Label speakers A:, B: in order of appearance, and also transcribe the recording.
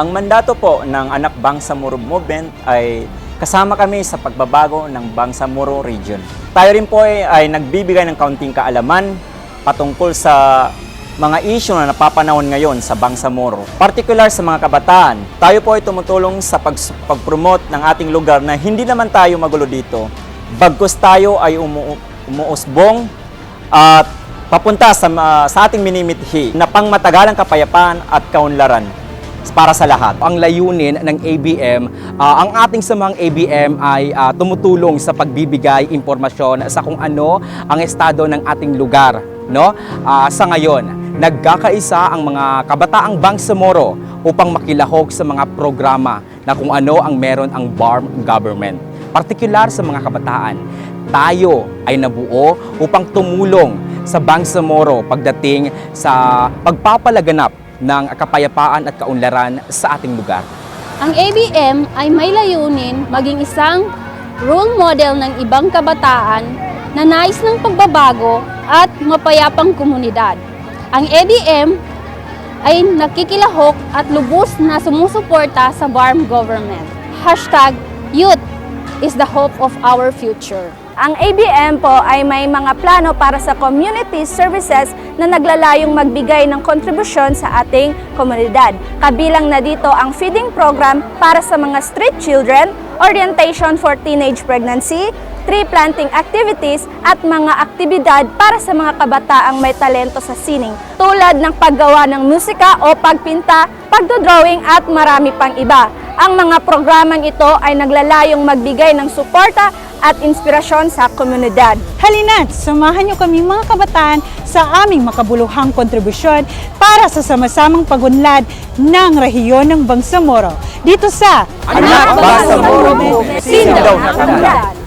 A: Ang mandato po ng Anak Bangsamoro Movement ay kasama kami sa pagbabago ng Bangsamoro Region. Tayo rin po ay, ay nagbibigay ng kaunting kaalaman patungkol sa mga issue na napapanahon ngayon sa Bangsamoro. Particular sa mga kabataan, tayo po ay tumutulong sa pag- pag-promote ng ating lugar na hindi naman tayo magulo dito. Bagkus tayo ay umu- umuusbong at papunta sa, ma- sa ating minimithi na pangmatagalang kapayapaan at kaunlaran para sa lahat.
B: Ang layunin ng ABM, ah, ang ating samang ABM ay ah, tumutulong sa pagbibigay impormasyon sa kung ano ang estado ng ating lugar. No? Ah, sa ngayon, nagkakaisa ang mga kabataang Bangsamoro upang makilahok sa mga programa na kung ano ang meron ang BARM government. Partikular sa mga kabataan, tayo ay nabuo upang tumulong sa Bangsamoro pagdating sa pagpapalaganap ng kapayapaan at kaunlaran sa ating lugar.
C: Ang ABM ay may layunin maging isang role model ng ibang kabataan na nais ng pagbabago at mapayapang komunidad. Ang ABM ay nakikilahok at lubos na sumusuporta sa BARM government. Hashtag Youth is the hope of our future.
D: Ang ABM po ay may mga plano para sa community services na naglalayong magbigay ng kontribusyon sa ating komunidad. Kabilang na dito ang feeding program para sa mga street children, orientation for teenage pregnancy, tree planting activities at mga aktibidad para sa mga kabataang may talento sa sining tulad ng paggawa ng musika o pagpinta, pagdodrawing at marami pang iba. Ang mga programang ito ay naglalayong magbigay ng suporta at inspirasyon sa komunidad.
E: Halina't samahan niyo kami mga kabataan sa aming makabuluhang kontribusyon para sa sama-samang pagunlad ng rehiyon ng Bangsamoro. Dito sa
B: Anak Bangsamoro
C: Movement, Sindaw na Kamunidad.